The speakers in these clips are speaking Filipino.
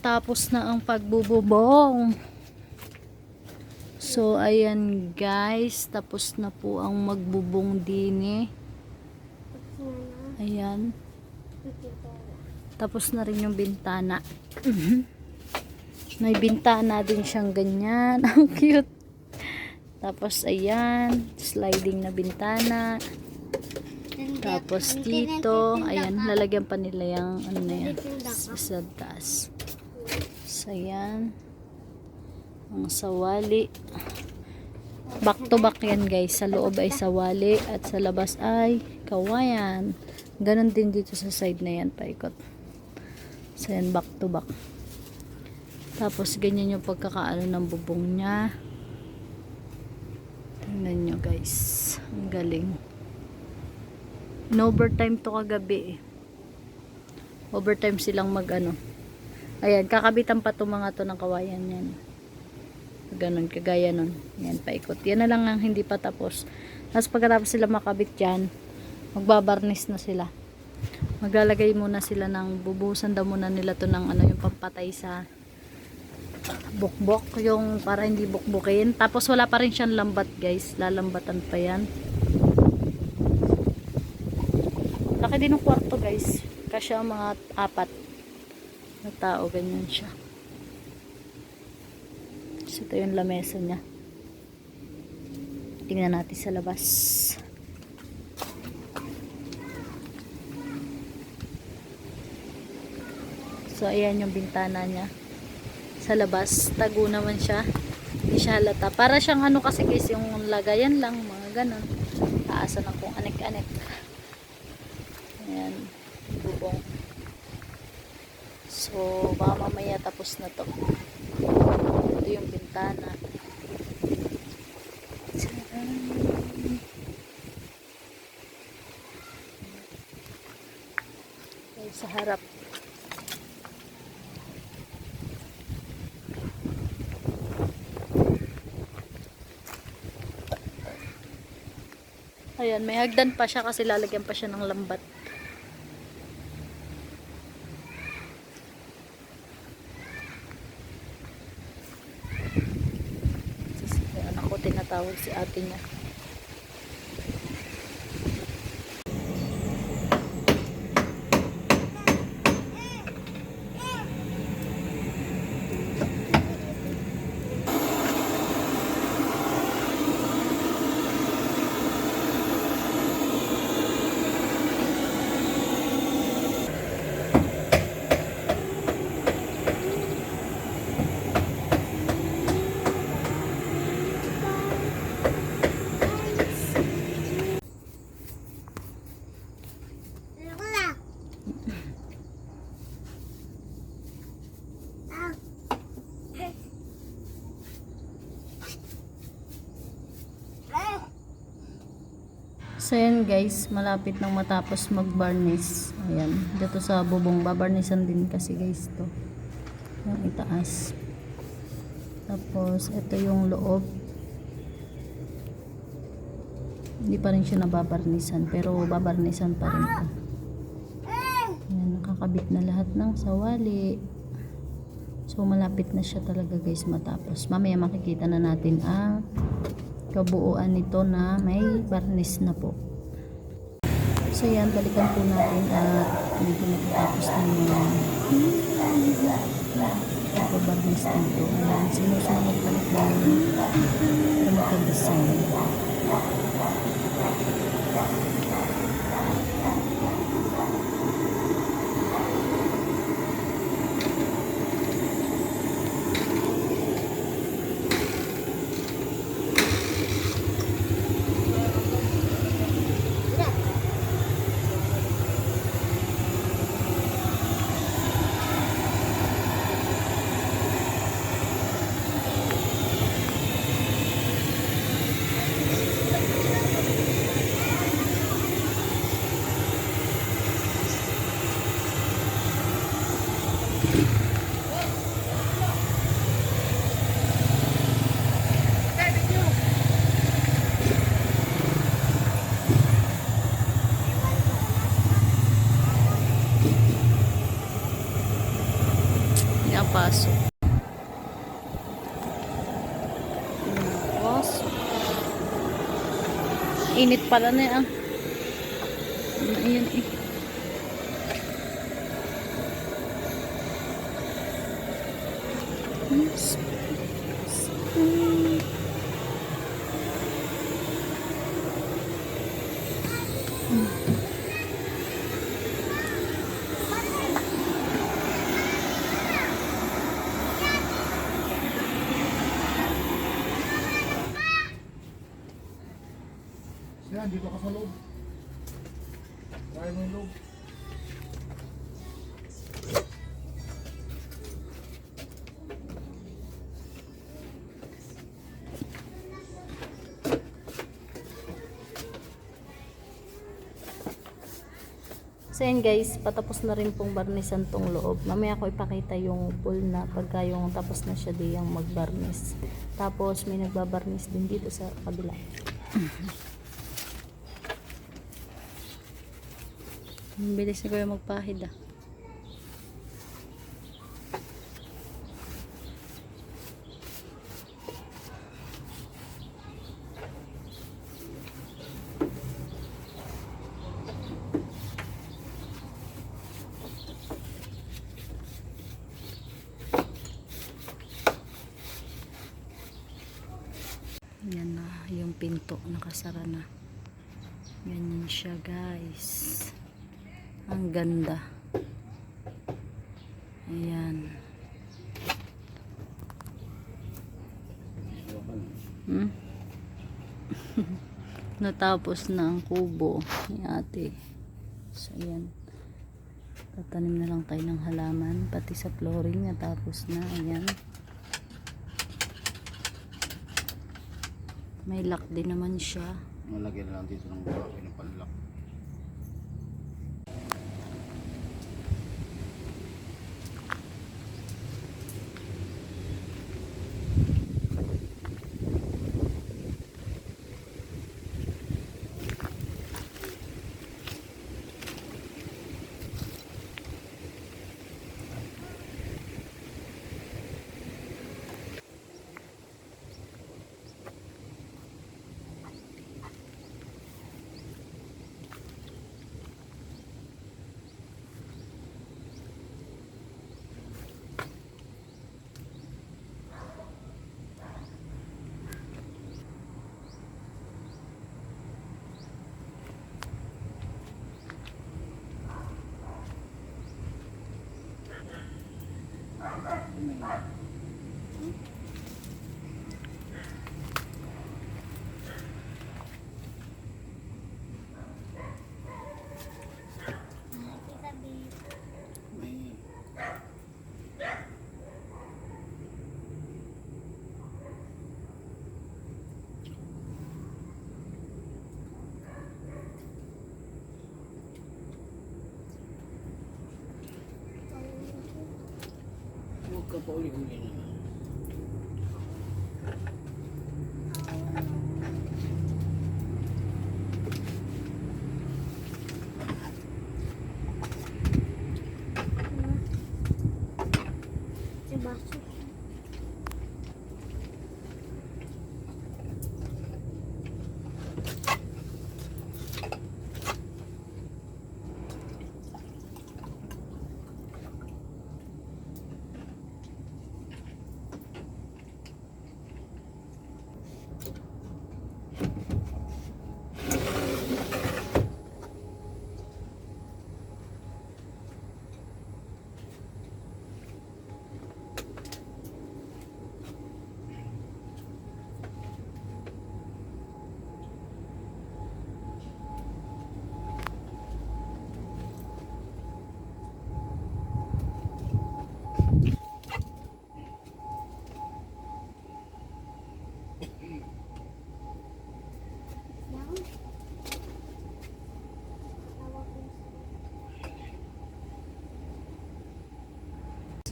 natapos na ang pagbububong. So, ayan guys, tapos na po ang magbubong din eh. Ayan. Tapos na rin yung bintana. May bintana din siyang ganyan. Ang cute. Tapos, ayan, sliding na bintana. Tapos dito, ayan, lalagyan pa nila yung ano na yan, sa taas. Ayan. Ang sawali. Back to back yan guys. Sa loob ay sawali at sa labas ay kawayan. Ganon din dito sa side na yan, paikot. So, yan, back to back. Tapos, ganyan yung pagkakaano ng bubong niya. Tingnan nyo guys. Ang galing. No overtime to kagabi eh. Overtime silang mag ano. Ayan, kakabitan pa to mga to ng kawayan yan. Ganon, kagaya nun. Yan, paikot. Yan na lang ang hindi pa tapos. Tapos pagkatapos sila makabit yan, magbabarnis na sila. Maglalagay muna sila ng, bubuhusan daw muna nila to ng ano, yung pampatay sa bukbok, yung para hindi bukbukin. Tapos wala pa rin siyang lambat guys. Lalambatan pa yan. Laki din ng kwarto guys. Kasi mga apat na tao, ganyan siya. So, ito yung lamesa niya. Tingnan natin sa labas. So, ayan yung bintana niya. Sa labas, tago naman siya. Hindi siya halata. Para siyang ano kasi guys, yung lagayan lang, mga ganun. Taasa ng kung anek-anek. Ayan, bubong. So, baka mamaya tapos na to. Ito yung. Tadaan. Ayan, sa harap. Ayan, may hagdan pa siya kasi lalagyan pa siya ng lambat. Si tinatawag si ate niya. So guys, malapit nang matapos mag-varnish. Ayan, dito sa bubong, babarnisan din kasi guys to. Yung itaas. Tapos, ito yung loob. Hindi pa rin siya nababarnisan, pero babarnisan pa rin to. Ayan, nakakabit na lahat ng sawali. So, malapit na siya talaga guys matapos. Mamaya makikita na natin ang kabuuan nito na may varnish na po. So yan, balikan po natin at medyo natatapos na yung pagbabarnish dito. Ayan, sinusunod palit namin para makadesign. Init pala na yan. Ayun eh. Yes. Yan, dito ka sa loob. Try mo yung loob. So yan guys, patapos na rin pong barnisan tong loob. Mamaya ko ipakita yung full na pagka yung tapos na siya di yung magbarnis. Tapos may nagbabarnis din dito sa kabila. Ang bilis na yung magpahid ah. Yan na, yung pinto nakasara na. Ganyan siya guys. Ang ganda. Ayan. Hmm? Natapos na ang kubo ni ate. So, ayan. Tatanim na lang tayo ng halaman. Pati sa flooring natapos na. Ayan. May lock din naman siya. Malagyan na lang dito ng buhok, ng panlak. May Huwag ka pa uli-uli naman.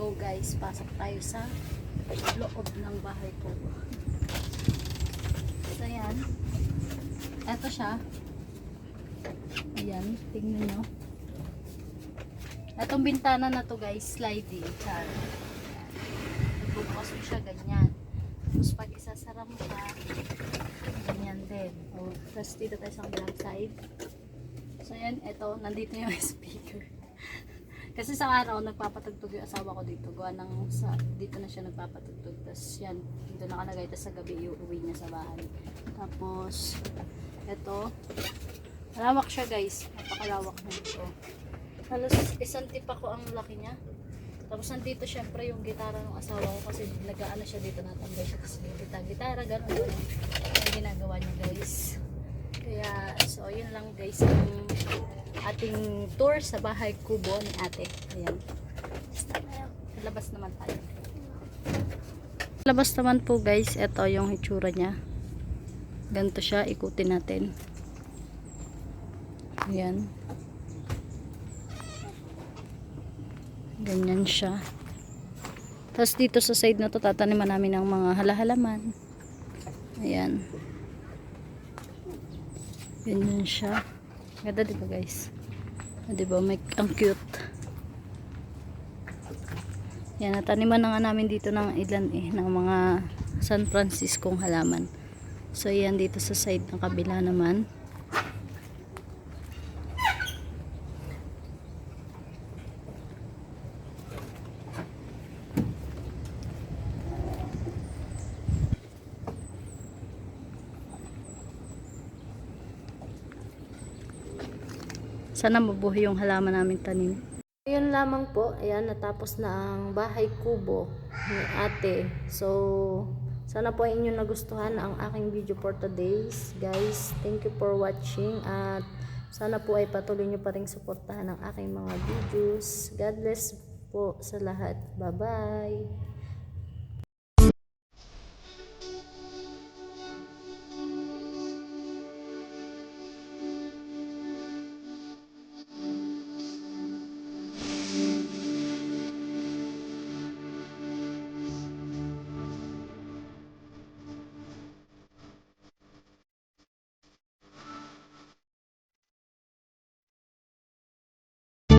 Go guys, pasok tayo sa loob ng bahay ko. So yan. Eto siya. Ayan, tingnan nyo. Etong bintana na to guys, sliding. Char. Bubukas mo siya ganyan. Tapos pag isasara mo siya, ganyan din. O, Oh, tapos dito tayo sa kabilang side. So yan, eto, nandito yung speaker. Kasi sa araw, nagpapatugtog yung asawa ko dito. Gawa ng, sa, dito na siya nagpapatugtog. Tapos yan, dito nakalagay. Tapos sa gabi, iuwi niya sa bahay. Tapos, eto, malawak siya guys. Napakalawak na ito. Halos isang tipa ko ang laki niya. Tapos nandito syempre yung gitara ng asawa ko kasi nag-ano siya dito natambay siya tapos gitara, gitara ganun yun yung ginagawa niya guys. Kaya so yun lang guys ang ating tour sa bahay kubo ni ate. Ayan. Labas naman tayo. Labas naman po guys, ito yung hitsura niya. Ganito siya, ikutin natin. Ayan. Ganyan siya. Tapos dito sa side na to, tataniman namin ng mga halahalaman. Ayan. Ganyan siya. Ganda diba guys? Ah, diba? May, ang cute. Yan, nataniman na nga namin dito ng ilan eh, ng mga San Franciscong halaman. So, yan dito sa side ng kabila naman. Sana mabuhay yung halaman namin tanim. Ayun lamang po, ayan, natapos na ang bahay kubo ni ate. So, sana po ay inyong nagustuhan ang aking video for today's. Guys, thank you for watching at sana po ay patuloy nyo pa rin suportahan ang aking mga videos. God bless po sa lahat. Bye-bye!